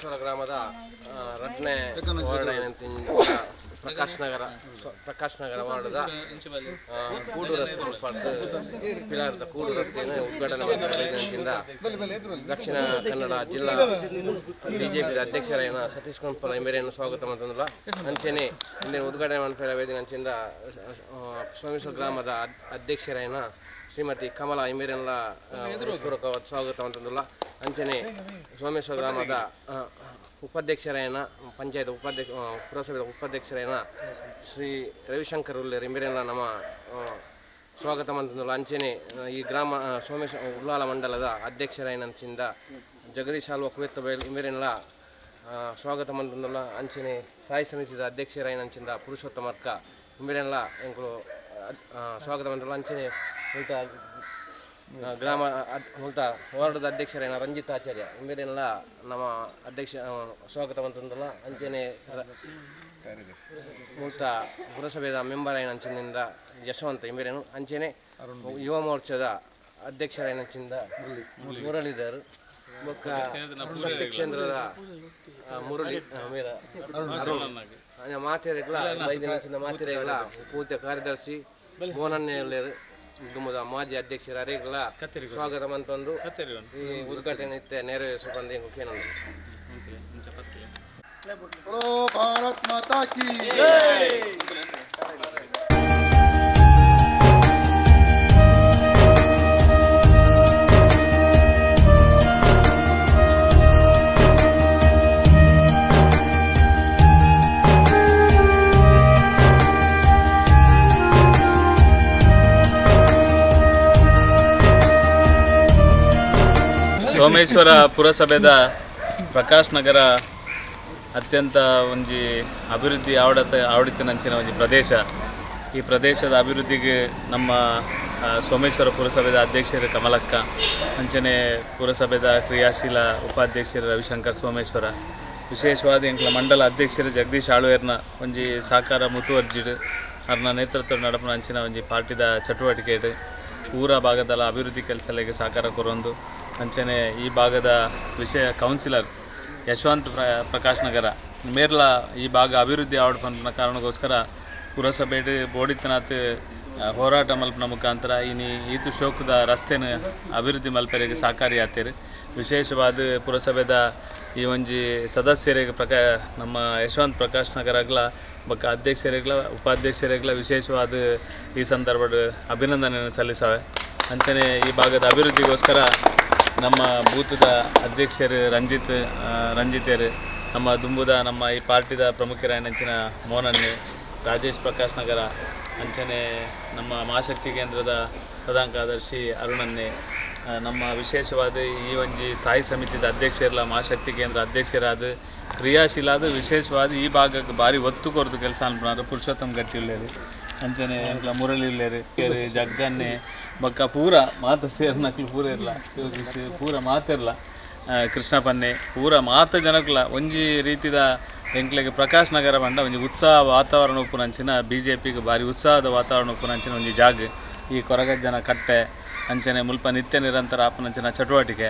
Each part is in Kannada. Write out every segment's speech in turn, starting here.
ಸೋಮೇಶ್ವರ ಗ್ರಾಮದ ರಡ್ನೆ ವಾರ್ಡ್ ಪ್ರಕಾಶ್ ನಗರ ಪ್ರಕಾಶ್ ನಗರ ವಾರ್ಡದ ಕೂಡು ರಸ್ತೆ ಪಿಲಾರದ ಕೂಡು ರಸ್ತೆಯನ್ನು ಉದ್ಘಾಟನೆ ಮಾಡಿದ ದಕ್ಷಿಣ ಕನ್ನಡ ಜಿಲ್ಲಾ ಬಿಜೆಪಿ ಅಧ್ಯಕ್ಷರಾಯನ ಸತೀಶ್ ಕುಂಪಲ ಎಂಬೆರೆಯನ್ನು ಸ್ವಾಗತ ಮಾಡಿದ್ರಲ್ಲ ಅಂಚೆನೆ ಇಂದಿನ ಉದ್ಘಾಟನೆ ಮಾಡಿದ ವೇದಿಕೆ ಅಂಚಿಂದ ಸೋಮೇಶ್ವರ ಗ್ರಾಮದ ಅಧ್ಯಕ್ಷರಾಯನ ಶ್ರೀಮತಿ ಕಮಲಾ ಎಂಬೆರೆಲ್ಲ ಪೂರ್ವಕವಾದ ಸ್ವಾಗತ ಅಂತಂದಿಲ್ಲ ಅಂಚನೆ ಸೋಮೇಶ್ವರ ಗ್ರಾಮದ ಉಪಾಧ್ಯಕ್ಷರೇನ ಪಂಚಾಯತ್ ಉಪಾಧ್ಯಕ್ಷ ಪುರಸಭೆಯ ಉಪಾಧ್ಯಕ್ಷರೇನ ಶ್ರೀ ರವಿಶಂಕರ್ ಉಲ್ಲೇರಿ ಎಂಬೆರೆಲ್ಲ ನಮ್ಮ ಸ್ವಾಗತ ಮಂತ್ರ ಅಂಚೆನೆ ಈ ಗ್ರಾಮ ಸೋಮೇಶ್ವರ ಸೋಮೇಶ ಉಲ್ಲಾಲ ಮಂಡಲದ ಅಧ್ಯಕ್ಷರಾಯನಂಚಿಂದ ಜಗದೀಶ್ ಆಲ್ವ ಕುವೆತ್ತ ಇಂಬೆರೆಲ್ಲ ಸ್ವಾಗತ ಮಂತ್ರ ಅಂಚೆನೆ ಸಾಯಿ ಸಮಿತಿದ ಅಧ್ಯಕ್ಷರಾಯನಂಚಿಂದ ಪುರುಷೋತ್ತಮರ್ಕ ಎಂಕುಲು ಆ, ಸ್ವಾಗತ ಮಂತ್ರ ಅಂಚೆನೆ ಉಂಟ ಗ್ರಾಮ ಮುಲ್ತಾ ವಾರ್ಡ್ ಅಧ್ಯಕ್ಷರ ಏನ ರಂಜಿತ್ ಆಚಾರ್ಯ. ಮೇಲೆಲ್ಲ ನಮ್ಮ ಅಧ್ಯಕ್ಷ ಸ್ವಾಗತ ಅಂತಂದಲ್ಲ ಅಂಚೆನೆ ಮುಕ್ತ ಪುರಸಭೆದ ಮೆಂಬರ್ ಏನ ಅಂಚಿನಿಂದ ಯಶವಂತ ಇಂಬೇರೇನು ಅಂಚೆನೆ ಯುವ ಮೋರ್ಚಾದ ಅಧ್ಯಕ್ಷರೇನಂಚಿಂದ ಮುರಳೀಧರ್ ಬೊಕ್ಕ ಶಕ್ತಿ ಕ್ಷೇತ್ರದ ಮುರಳಿ ಮೇರ ಮಾತೆರೆಗ್ಲ, ಐದು ನಿಮಿಷದ ಪೂರ್ತಿ ಕಾರ್ಯದರ್ಶಿ ಮೋಹನನ್ನೇ ಕುಟುಂಬದ ಮಾಜಿ ಅಧ್ಯಕ್ಷರಾರಿಗಳ ಸ್ವಾಗತ ಅಂತಂದು ಈ ಉದ್ಘಾಟನೆ ಇತ್ತೆ ಬಂದ ಮುಖ್ಯನಂದು ಭಾರತ್ ಮಾತಾ ಕಿ ಸೋಮೇಶ್ವರ ಪುರಸಭೆದ ಪ್ರಕಾಶ್ ನಗರ ಅತ್ಯಂತ ಒಂಜಿ ಅಭಿವೃದ್ಧಿ ಆವಡತ, ಆವಡಿತನಂಚಿನ ಒಂಜಿ ಪ್ರದೇಶ. ಈ ಪ್ರದೇಶದ ಅಭಿವೃದ್ಧಿಗೆ ನಮ್ಮ ಸೋಮೇಶ್ವರ ಪುರಸಭೆದ ಅಧ್ಯಕ್ಷರು ಕಮಲಕ್ಕ, ಅಂಚನೆ ಪುರಸಭೆದ ಕ್ರಿಯಾಶೀಲ ಉಪಾಧ್ಯಕ್ಷರು ರವಿಶಂಕರ್ ಸೋಮೇಶ್ವರ. ವಿಶೇಷವಾದ ಎಂಕ್ಲ ಮಂಡಲ ಅಧ್ಯಕ್ಷರು ಜಗದೀಶ್ ಆಳ್ವೇರ್ನ ಒಂಜಿ ಸಾಕಾರ ಮುತುವರ್ಜಿಡ್, ಅರ್ನ ನೇತೃತ್ವ ನಡಪನ ಅಂಚಿನ ಒಂಜಿ ಪಾರ್ಟಿದ ಚಟುವಟಿಕೆ ಊರ ಭಾಗದಲ್ಲಿ ಅಭಿವೃದ್ಧಿ ಕೆಲಸಗಳಿಗೆ ಸಹಕಾರ ಕೊರೊಂದು. ಅಂಚನೆ ಈ ಭಾಗದ ವಿಷಯ ಕೌನ್ಸಿಲರ್ ಯಶವಂತ್ ಪ್ರ, ಪ್ರಕಾಶ್ ನಗರ. ಮೇರ್ಲ ಈ ಭಾಗ ಅಭಿವೃದ್ಧಿ ಆವಡ್ಪನ ಕಾರಣಕ್ಕೋಸ್ಕರ ಪುರಸಭೆ ಬೋಡಿತನಾಥ ಹೋರಾಟ ಮಲ್ಪನ ಮುಖಾಂತರ ಇನಿ ಈತು ಶೋಕದ ರಸ್ತೆನ ಅಭಿವೃದ್ಧಿ ಮಲ್ಪರಿಗೆ ಸಹಕಾರಿ ಆತೇರು ವಿಶೇಷವಾದ ಪುರಸಭೆದ ಈ ಒಂಜಿ ಸದಸ್ಯರಿಗೆ ಪ್ರಕಾ, ನಮ್ಮ ಯಶವಂತ್ ಪ್ರಕಾಶ್ ನಗರಗ್ಲ ಬಕ್ಕ ಅಧ್ಯಕ್ಷರಿಗ್ಲ, ಉಪಾಧ್ಯಕ್ಷರಿಗ್ಲ ವಿಶೇಷವಾದ ಈ ಸಂದರ್ಭದ ಅಭಿನಂದನೆಯನ್ನು ಸಲ್ಲಿಸವೆ. ಅಂಚನೆ ಈ ಭಾಗದ ಅಭಿವೃದ್ಧಿಗೋಸ್ಕರ ನಮ್ಮ ಬೂತದ ಅಧ್ಯಕ್ಷರು ರಂಜಿತ್ ರಂಜಿತ್ ರಂಜಿತರು ನಮ್ಮ ದುಂಬುದ, ನಮ್ಮ ಈ ಪಾರ್ಟಿದ ಪ್ರಮುಖರಾಯನಂಚಿನ ಮೋನನ್ನೆ ರಾಜೇಶ್ ಪ್ರಕಾಶ್ ನಗರ, ಅಂಚನೆ ನಮ್ಮ ಮಹಾಶಕ್ತಿ ಕೇಂದ್ರದ ಪ್ರಧಾನ ಕಾರ್ಯದರ್ಶಿ ಅರುಣನ್ನೆ ನಮ್ಮ ವಿಶೇಷವಾದ ಈ ಒಂಜಿ ಸ್ಥಾಯಿ ಸಮಿತಿದ ಅಧ್ಯಕ್ಷರಲ್ಲ ಮಹಾಶಕ್ತಿ ಕೇಂದ್ರ ಅಧ್ಯಕ್ಷರಾದ, ಕ್ರಿಯಾಶೀಲಾದ, ವಿಶೇಷವಾದ ಈ ಭಾಗಕ್ಕೆ ಭಾರಿ ಒತ್ತು ಕೊರತು ಕೆಲಸ ಅನ್ಪನಾರು ಪುರುಷೋತ್ತಮ ಗಟ್ಟಿ ಉಳ್ಳೇರು ಅಂಚನೆ ಮುರಳಿ ಉಳ್ಳೇರು ಜಗ್ಗನ್ನೆ ಬೊಕ್ಕ ಪೂರ ಮಾತ ಸೇರ್ನಕ್ಲು ಪೂರ ಇರಲ. ಪೂರ ಮಾತಿರಲ ಕೃಷ್ಣ ಪನ್ನೆ ಪೂರ ಮಾತ ಜನಕ್ಲ. ಒಂಜಿ ರೀತಿದ ಎಂಕ್ಲೆಗೆ ಪ್ರಕಾಶ್ ನಗರ ಬಂಡ ಒಂಜಿ ಉತ್ಸಾಹ ವಾತಾವರಣ ಉಪ್ಪುನಂಚಿನ ಬಿ ಜೆ ಪಿಗೆ ಭಾರಿ ಉತ್ಸಾಹದ ವಾತಾವರಣ ಉಪ್ಪುನಂಚಿನ ಒಂಜಿ ಜಾಗ. ಈ ಕೊರಗಜ್ಜನ ಕಟ್ಟೆ, ಅಂಚನೆ ಮುಲ್ಪ ನಿತ್ಯ ನಿರಂತರ ಆಪನಂಚಿನ ಚಟುವಟಿಕೆ.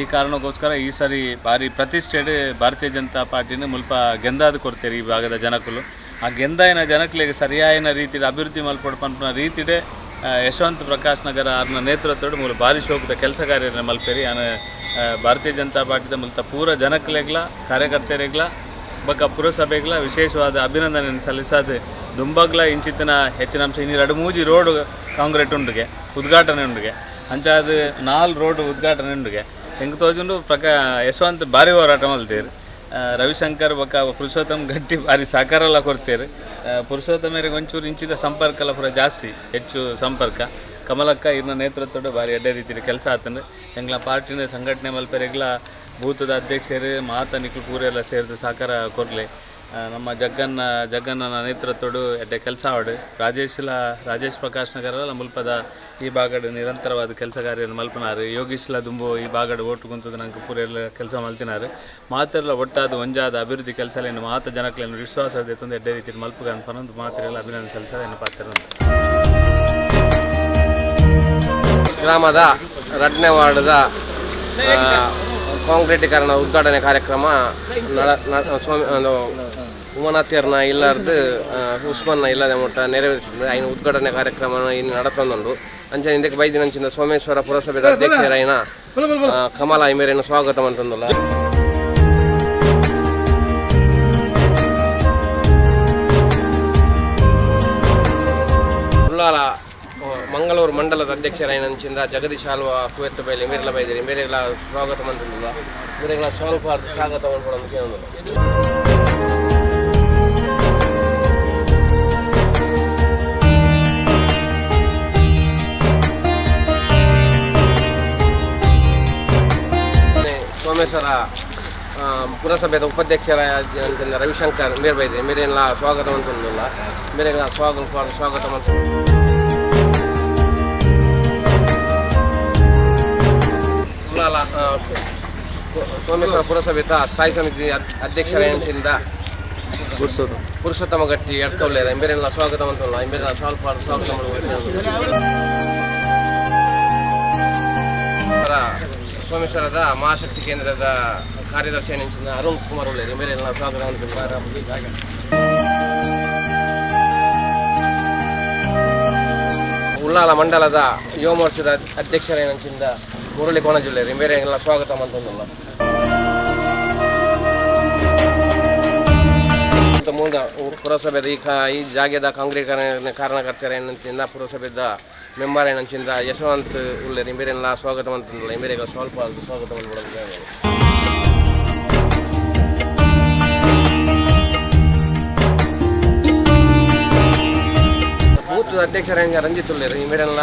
ಈ ಕಾರಣಕ್ಕೋಸ್ಕರ ಈ ಸರಿ ಭಾರಿ ಪ್ರತಿಷ್ಠೆಡ್ ಭಾರತೀಯ ಜನತಾ ಪಾರ್ಟಿನ ಮುಲ್ಪ ಗೆಂದಾದ ಕೊಡ್ತೇವೆ ಈ ಭಾಗದ ಜನಕುಲು. ಆ ಗೆಂದಾಯಿನ ಜನಕ್ಲೆಗೆ ಸರಿಯಾಯಿನ ರೀತಿಯಲ್ಲಿ ಅಭಿವೃದ್ಧಿ ಮಲ್ಪಡ ಪನ್ಪುನ ರೀತಿಡೆ ಯಶವಂತ್ ಪ್ರಕಾಶ್ ನಗರ ಅವ್ರನ್ನ ನೇತೃತ್ವದ ಮೂಲ ಭಾರಿ ಶೋಕದ ಕೆಲಸ ಕಾರ್ಯ ಮಲ್ಪೇರಿ ಆನ ಭಾರತೀಯ ಜನತಾ ಪಾರ್ಟಿದ ಮೂಲಕ ಪೂರ ಜನಕ್ಲೆಗ್ಲ, ಕಾರ್ಯಕರ್ತರಿಗ್ಲ, ಬಕ ಪುರಸಭೆಗ್ಲ ವಿಶೇಷವಾದ ಅಭಿನಂದನೆ ಸಲ್ಲಿಸಾದ ದುಂಬಗ್ಲ, ಇಂಚಿತ್ತಿನ ಹೆಚ್ಚಿನ ಅಂಶ. ಇನ್ನೂ ಎರಡು ಮೂಜಿ ರೋಡ್ ಕಾಂಕ್ರೀಟ್ ಉಂಡುಗೆ, ಉದ್ಘಾಟನೆ ಉಂಡುಗೆ. ಅಂಚಾದ ನಾಲ್ ರೋಡ್ ಉದ್ಘಾಟನೆ ಉಂಡುಗೆ. ಹೆಂಗೆ ತೋಜುಂಡು ಪ್ರಕಾ, ಯಶವಂತ್ ಭಾರಿ ಹೋರಾಟ ಮಲ್ತೇರು ರವಿಶಂಕರ್ ಬಕ ಪುರುಷೋತ್ತಮ್ ಗಟ್ಟಿ ಭಾರಿ ಸಹಕಾರ ಎಲ್ಲ ಕೊಡ್ತೇವೆ ಪುರುಷೋತ್ತಮರಿಗೆ ಒಂಚೂರು ಇಂಚಿದ ಸಂಪರ್ಕ ಎಲ್ಲ ಪೂರ ಜಾಸ್ತಿ, ಹೆಚ್ಚು ಸಂಪರ್ಕ. ಕಮಲಕ್ಕ ಇನ್ನ ನೇತೃತ್ವದ ಭಾರಿ ಎಡ್ಡೆ ರೀತಿಯಲ್ಲಿ ಕೆಲಸ ಆತಂದ್ರೆ ಎಂಗ್ಲ ಪಾರ್ಟಿನ ಸಂಘಟನೆ ಮಲ್ಪರೆಗ್ಲ ಭೂತದ ಅಧ್ಯಕ್ಷರೇ ಮಾತ ನಿಕ್ಲು ಪೂರ ಎಲ್ಲ ಸೇರಿದ ಸಹಕಾರ ಕೊರ್ಲೆ ನಮ್ಮ ಜಗ್ಗನ್ನ, ಜಗ್ಗಣ್ಣನ ನೇತೃತ್ವಡು ಎಡ್ಡೆ ಕೆಲಸ ಆವಡು ರಾಜೇಶ್ಲ ರಾಜೇಶ್ ಪ್ರಕಾಶ್ ನಗರ ಮುಲ್ಪದ ಈ ಭಾಗಡ್ ನಿರಂತರವಾದ ಕೆಲಸ ಕಾರ್ಯ ಮಲ್ಪನಾರು. ಯೋಗೀಶ್ಲ ದುಂಬು ಈ ಭಾಗಡ್ ಓಟು ಕುಂತದ ನಂಗೆ ಪೂರ ಎಲ್ಲ ಕೆಲಸ ಮಲ್ತಿನಾರು. ಮಾತೆಲ್ಲ ಒಟ್ಟಾದ ಒಂಜಾದ ಅಭಿವೃದ್ಧಿ ಕೆಲಸಲೇನು ಮಾತ ಜನಕ್ಲೇನು ವಿಶ್ವಾಸ ತಂದು ಎಡ್ಡೆ ರೀತಿ ಮಲ್ಪಗ ಅನ್ಪನೊಂದು ಮಾತ್ರೆಲ್ಲ ಅಭಿನಂದನೆ ಸಲ್ಲಿಸೋದು ಏನು ಪಾತ್ರ ಗ್ರಾಮದ ರಡ್ನೇ ವಾರ್ಡದ ಕಾಂಕ್ರೀಟೀಕರಣ ಉದ್ಘಾಟನೆ ಕಾರ್ಯಕ್ರಮ ಸ್ವಾಮಿ ಒಂದು ಉಮನಾಥ್ಯರ್ನ ಇಲ್ಲಾರ್ದು ಉಸ್ಮಾನ್ನ ಇಲ್ಲದೆ ಮುಟ್ಟ ನೆರವೇರಿಸಿದ್ದು ಐನ ಉದ್ಘಾಟನೆ ಕಾರ್ಯಕ್ರಮ ಇನ್ನು ನಡತೊಂದುಂಡು ಅಂಚನೆ ಇದಕ್ಕೆ ಬೈದಿನಂಚಿನ ಸೋಮೇಶ್ವರ ಪುರಸಭೆದ ಅಧ್ಯಕ್ಷರೈನ ಆ, ಕಮಲ ಐಮೇರೇನು ಸ್ವಾಗತ ಅಂತಂದಲ್ಲ ಉಳ್ಳಾಲ ಮಂಗಳೂರು ಮಂಡಲದ ಅಧ್ಯಕ್ಷರೈನಂಚಿಂದ ಜಗದೀಶ್ ಆಲ್ವ ಕುವೆತ್ತು ಬೈಲಿ ಮೇರೆಲ ಬೈದಿರಿ. ಮೇರೆಗಳ ಸ್ವಾಗತ ಅಂತಂದಿಲ್ಲ ಮೇರೆಗಳ ಸ್ವಲ್ಪ ಸ್ವಾಗತ ಮಾಡ್ಕೊಡೋದು ಕೇಳೋದು ಸೋಮೇಶ್ವರ ಪುರಸಭೆದ ಉಪಾಧ್ಯಕ್ಷರ ರವಿಶಂಕರ್ ಬೈದ್ರಿ ಮೇರೆಲ್ಲ ಸ್ವಾಗತ ಅಂತಂದಿಲ್ಲ ಮೇರೆಲ್ಲ ಸ್ವಾಗತ ಸ್ವಾಗತ ಅಂತ. ಸೋಮೇಶ್ವರ ಪುರಸಭೆ ಸ್ಥಾಯಿ ಸಮಿತಿ ಅಧ್ಯಕ್ಷರ ಎಂಚಿಂದ ಪುರುಷೋತ್ತಮ. ಗಟ್ಟಿ ಎಡ್ಕೌಲೇರ ಎಂಬೇರೆಲ್ಲ ಸ್ವಾಗತ ಅಂತಲ್ಲ ಸ್ವಲ್ಪ ಸ್ವಾಗತ ಮಾಡುವ ಸೋಮೇಶ್ವರದ ಮಹಾಶಕ್ತಿ ಕೇಂದ್ರದ ಕಾರ್ಯದರ್ಶಿ ನೆಂಚಿನ ಅರುಣ್ ಕುಮಾರ್ ಒಳ್ಳೆ ಎಲ್ಲ ಸ್ವಾಗತ ಅಂತ ಉಳ್ಳಾಲ ಮಂಡಲದ ಯುವ ಮೋರ್ಚಾದ ಅಧ್ಯಕ್ಷರೇನಂಚಿಂದ ಮುರಳಿ ಕೋಣಜುಲ್ಲೆ ಎಂಬೇರೆ ಎಲ್ಲ ಸ್ವಾಗತ ಮಂತೊಂದುಲ್ಲ ಮುಂದೆ ಪುರಸಭೆದ ಈ ಕಾ ಈ ಜಾಗದ ಕಾಂಕ್ರೀಟೀಕರಣ ಕಾರಣಕರ್ತರ ಪುರಸಭೆದ ಮೆಂಬರ್ ಏನಂಚಿಂದ ಯಶವಂತ್ ಉಳ್ಳೆ ಎಂಬೇರೆಲ್ಲ ಸ್ವಾಗತ ಅಂತಂದಲ್ಲ ಎಂಬೇರೆಲ್ಲ ಸ್ವಲ್ಪ ಸ್ವಾಗತ ಮಾಡ್ಬಿಡೋದು ಬೂತ್ ಅಧ್ಯಕ್ಷರ ರಂಜಿತ್ ಉಳ್ಳೇರು ಎಂಬೇರೆಲ್ಲ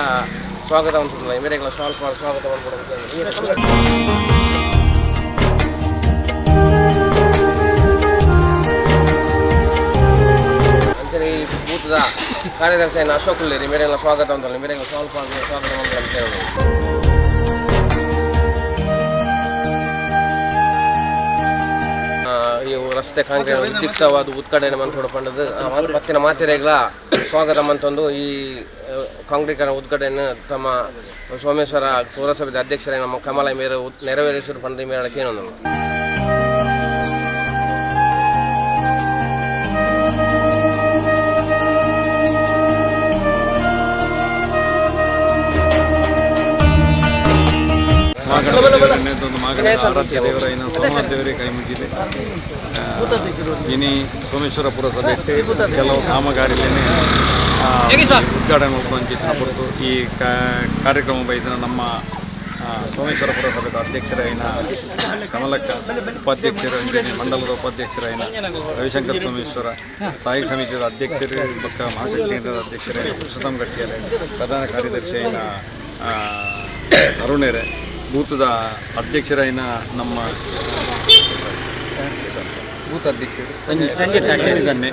ಸ್ವಾಗತ ಅಂತಂದಲ್ಲ ಎಂಬೇರೆಲ್ಲ ಸ್ವಲ್ಪ ಸ್ವಾಗತ ಮಾಡ್ಬಿಡೋದು ಅಂಚನೆ ಈ ಬೂತದ ಕಾರ್ಯದರ್ಶಿ ಏನು ಅಶೋಕ್ ಉಳ್ಳೇರಿ ಮೇರೆಲ್ಲ ಸ್ವಾಗತ ಅಂತಲ್ಲ ಮೇರೆಲ್ಲ ಸ್ವಲ್ಪ ಸ್ವಾಗತ ಅಂತ ಹೇಳೋದು ಆ, ಇವು ರಸ್ತೆ ಕಾಂಕ್ರೀಟ್ ಉದ್ಯುಕ್ತವಾದ ಉದ್ಘಾಟನೆ ಮಂತ್ಕೊಂಡು ಪಂಡದು ಮತ್ತಿನ ಮಾತೆರೆಗಳ ಸ್ವಾಗತ ಮಂತೊಂದು ಈ ಕಾಂಗ್ರೆಸ್ ಕಾಂಕ್ರೀಟೀಕರಣ ಉದ್ಘಾಟನೆ ತಮ್ಮ ಸೋಮೇಶ್ವರ ಪೌರಸಭೆ ಅಧ್ಯಕ್ಷರೇ ನಮ್ಮ ಕಮಲ ಮೇರೆ ನೆರವೇರಿಸಿರು ಪಂಡದ ಮೇರೆ ಕೇಳೋದು ದೇವರೇ ಕೈ ಮುಗಿದೆ ಇನಿ ಸೋಮೇಶ್ವರ ಪುರಸಭೆ ಕೆಲವು ಕಾಮಗಾರಿಲೇನೆ ಉದ್ಘಾಟನೆ ಮಾಡ್ಕೊಂಚಿತ್ತಿನ ಹೊರತು ಈ ಕಾ- ಕಾರ್ಯಕ್ರಮ ಬೈದಿನ ನಮ್ಮ ಸೋಮೇಶ್ವರ ಪುರಸಭೆದ ಅಧ್ಯಕ್ಷರಾಯಿನ ಕಮಲಕ್ಕ ಉಪಾಧ್ಯಕ್ಷರು ಮಂಡಲದ ಉಪಾಧ್ಯಕ್ಷರಾಯಿನ ರವಿಶಂಕರ್ ಸೋಮೇಶ್ವರ ಸ್ಥಾಯಿ ಸಮಿತಿಯ ಅಧ್ಯಕ್ಷರ ಪಕ್ಕ ಮಹಾಶಕ್ತಿ ಕೇಂದ್ರದ ಅಧ್ಯಕ್ಷರಾಯಿನ ಪುರುಷೋತ್ತಮ ಗಟ್ಟಿಯಲೆ ಪ್ರಧಾನ ಕಾರ್ಯದರ್ಶಿಯಾಯಿನ ಅರುಣೇರೆ ಬೂತದ ಅಧ್ಯಕ್ಷರೈನ ನಮ್ಮ ಬೂತ್ ಅಧ್ಯಕ್ಷರು. ಅಂಜನೆ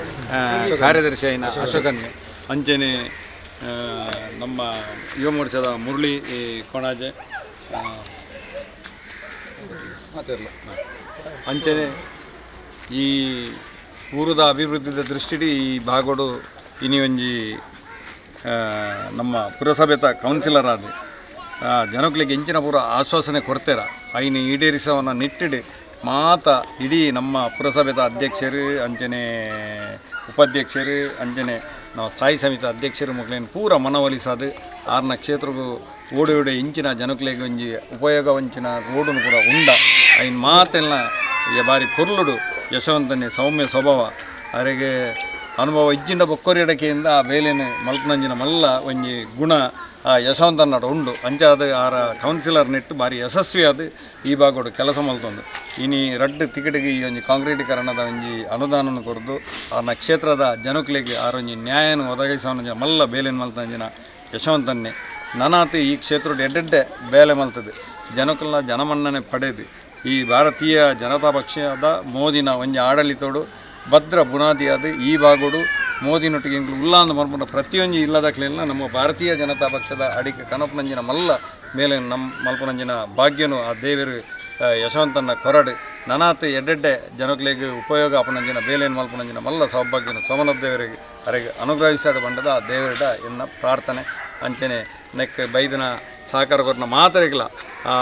ಕಾರ್ಯದರ್ಶಿ ಐನ ಅಶೋಕನ್ನೆ ಅಂಚನೆ ನಮ್ಮ ಯುವ ಮೋರ್ಚಾದ ಮುರಳಿ ಕೊಣಾಜೆ ಅಂಚೆನೆ ಈ ಊರದ ಅಭಿವೃದ್ಧಿದ ದೃಷ್ಟಿಡಿ ಈ ಬಾಗೋಡು ಇನಿ ಒಂಜಿ ಆ, ನಮ್ಮ ಪುರಸಭೆತ ಕೌನ್ಸಿಲರ್ ಆದ ಜನಕ್ಲಿಗೆ ಎಂಚಿನ ಪೂರ ಆಶ್ವಾಸನೆ ಕೊಡ್ತೇರ. ಐನು ಈಡೇರಿಸವನ್ನು ನಿಟ್ಟಿಡಿ. ಮಾತ ಇಡೀ ನಮ್ಮ ಪುರಸಭೆದ ಅಧ್ಯಕ್ಷರು ಅಂಚನೆ ಉಪಾಧ್ಯಕ್ಷರು ಅಂಚನೆ ನಾವು ಸ್ಥಾಯಿ ಸಮಿತಿ ಅಧ್ಯಕ್ಷರು ಮಗಳೇನು ಪೂರ ಮನವೊಲಿಸದು. ಆರ್ನ ಕ್ಷೇತ್ರಗೂ ಓಡಿ ಓಡಿ ಇಂಚಿನ ಜನಕ್ಲೆಗೆ ಒಂಜಿ ಉಪಯೋಗ ವಂಚಿನ ರೋಡನ್ನು ಕೂಡ ಉಂಡ. ಐನ್ ಮಾತೆಲ್ಲ ಬಾರಿ ಪುರ್ಲುಡು ಯಶವಂತನೇ ಸೌಮ್ಯ ಸ್ವಭಾವ. ಅವರಿಗೆ ಅನುಭವ ಇಜ್ಜಿಂಡ ಬೊಕ್ಕೊರಿಯಡಕೆಯಿಂದ ಆ ಬೇಲೆನ ಮಲ್ಕನಂಜಿನ ಮಲ್ಲ ಒಂಜಿ ಗುಣ, ಆ ಯಶವಂತನ್ನಡ ಉಂಡು. ಅಂಚಾದ ಆರ ಕೌನ್ಸಿಲರ್ ನೆಟ್ಟು ಬಾರಿ ಅದು ಈ ಬಾಗೋಡು ಕೆಲಸ ಮಲ್ತೊಂದು. ಇನಿ ರಡ್ಡ್ ತಿಕಟಿಗೆ ಈ ಒಂಜಿ ಕಾಂಕ್ರೀಟೀಕರಣದ ಒಂಜಿ ಅನುದಾನನ ಕೊಡ್ದು, ಆ ನಕ್ಷತ್ರದ ಜನಕ್ಲೆಗೆ ಆರೊಂಜಿ ನ್ಯಾಯನ ಒದಗಿಸೋನ ಮಲ್ಲ ಬೇಲೆನ್ ಮಲ್ತಂಜಿನ ಯಶವಂತನ್ನೇ. ನನಾತಿ ಈ ಕ್ಷೇತ್ರದ ಎಡ್ಡೆಡ್ಡೆ ಬೇಲೆ ಮಲ್ತದೆ. ಜನಕ್ಕೆಲ್ಲ ಜನಮನ್ನಣೆ ಪಡೆದು. ಈ ಭಾರತೀಯ ಜನತಾ ಪಕ್ಷದ ಮೋದಿನ ಒಂಜಿ ಆಡಳಿತೋಡು ಭದ್ರ ಬುನಾದಿಯಾದ ಈ ಬಾಗೋಡು ಮೋದಿನೊಟ್ಟಿಗೆ ಎಂಗ್ಲು ಉಲ್ಲಾಂದ ಮರ್ಪುಂಡ ಪ್ರತಿಯೊಂದು ಇಲ್ಲದಾಗಲಿಲ್ಲ ನಮ್ಮ ಭಾರತೀಯ ಜನತಾ ಪಕ್ಷದ ಅಡಿಕೆ ಕನಪನಂಜಿನ ಮಲ್ಲ ಮೇಲೆ ನಮ್ಮ ಮಲ್ಪನಂಜಿನ ಭಾಗ್ಯನು ಆ ದೇವರು ಯಶವಂತನ ಕೊರಡು. ನನಾತ್ ಎಡ್ಡೆಡ್ಡೆ ಜನಗಳಿಗೆ ಉಪಯೋಗ ಅಪನಂಜಿನ ಬೇಲೆನ್ ಮಲ್ಪನಂಜಿನ ಮಲ್ಲ ಸೌಭಾಗ್ಯನ ಸೋಮನ ದೇವರಿಗೆ ಅರೆಗೆ ಅನುಗ್ರಹಿಸಾಡು ಬಂಡದ ಆ ದೇವರಿಡ ಎನ್ನ ಪ್ರಾರ್ಥನೆ. ಅಂಚನೆ ನೆಕ್ ಬೈದಿನ ಸಹಕಾರ ಕೊರನ ಆ,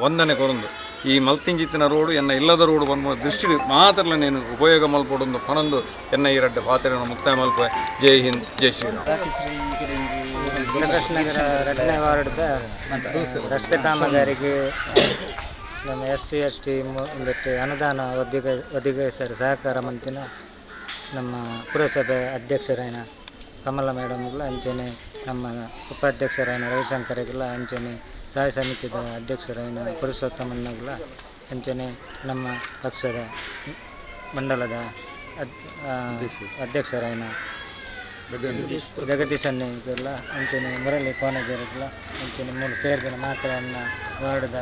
ವಂದನೆ ಕೊರಂದು. ಈ ಮಲ್ತಿಂಜಿತ್ತಿನ ರೋಡು, ಎನ್ನ ಇಲ್ಲದ ರೋಡು ಬಂದ ದೃಷ್ಟಿ ಮಾತ್ರ ನೀನು ಉಪಯೋಗ ಮಲ್ಪಡೊಂದು ಪನೊಂದು ಎನ್ನ ಈ ರಡ್ಡ ಪಾತ್ರ ಮುಕ್ತಾಯ ಮಲ್ಪ ಜೈ ಹಿಂದ್, ಜೈ ಶ್ರೀರಾಮ್. ರಸ್ತೆ ಕಾಮಗಾರಿಗೆ ನಮ್ಮ ಎಸ್ ಸಿ, ಎಸ್ ಟಿ ಒಂದಿಟ್ಟು ಅನುದಾನ ಒದಗ ಒದಗಿಸರು ಸಹಕಾರ ಮಂತಿನ ನಮ್ಮ ಪುರಸಭೆ ಅಧ್ಯಕ್ಷರಾಯನ ಕಮಲ ಮೇಡಮ್ಗಳ ಅಂಚನೆ, ನಮ್ಮ ಉಪಾಧ್ಯಕ್ಷರಾಯನ ರವಿಶಂಕರ್ಗಳ ಅಂಚನೆ ಸಹಾಯ ಸಮಿತಿದ ಅಧ್ಯಕ್ಷರಾಯನ ಪುರುಷೋತ್ತಮನ್ನಗಳ ಅಂಚನೆ ನಮ್ಮ ಪಕ್ಷದ ಮಂಡಲದ ಅಧ್ಯಕ್ಷರಾಯನ ಜಗದೀಶ್ ಅನ್ನಿಗೆಲ್ಲ ಅಂಚನೆ ಮುರಳಿ ಕೋನಜರಿಗೆಲ್ಲ ಅಂಚನೆ ಮೂರು ಸೇರಿದ ಮಾತ್ರ ಅನ್ನ ವಾರ್ಡ್ದ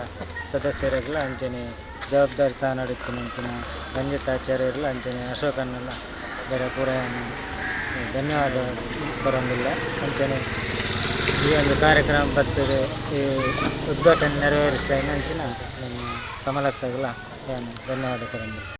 ಸದಸ್ಯರಿಗೆಲ್ಲ ಅಂಚನೆ ಜವಾಬ್ದಾರಿ ಸ್ಥಾನ ನಡೀತೀನಿ ಅಂಚನೆ ರಂಜಿತ್ ಆಚಾರ್ಯರೆಲ್ಲ ಅಂಚನೆ ಅಶೋಕನ್ನೆಲ್ಲ ಬೇರೆ ಪೂರ ಧನ್ಯವಾದ ಬರೋಂಗಿಲ್ಲ ಅಂಚನೆ ಈ ಒಂದು ಕಾರ್ಯಕ್ರಮ ಬರ್ತದೆ. ಈ ಉದ್ಘಾಟನೆ ನೆರವೇರಿಸ ಏನು ಧನ್ಯವಾದ ಕೊರಂಗಿಲ್ಲ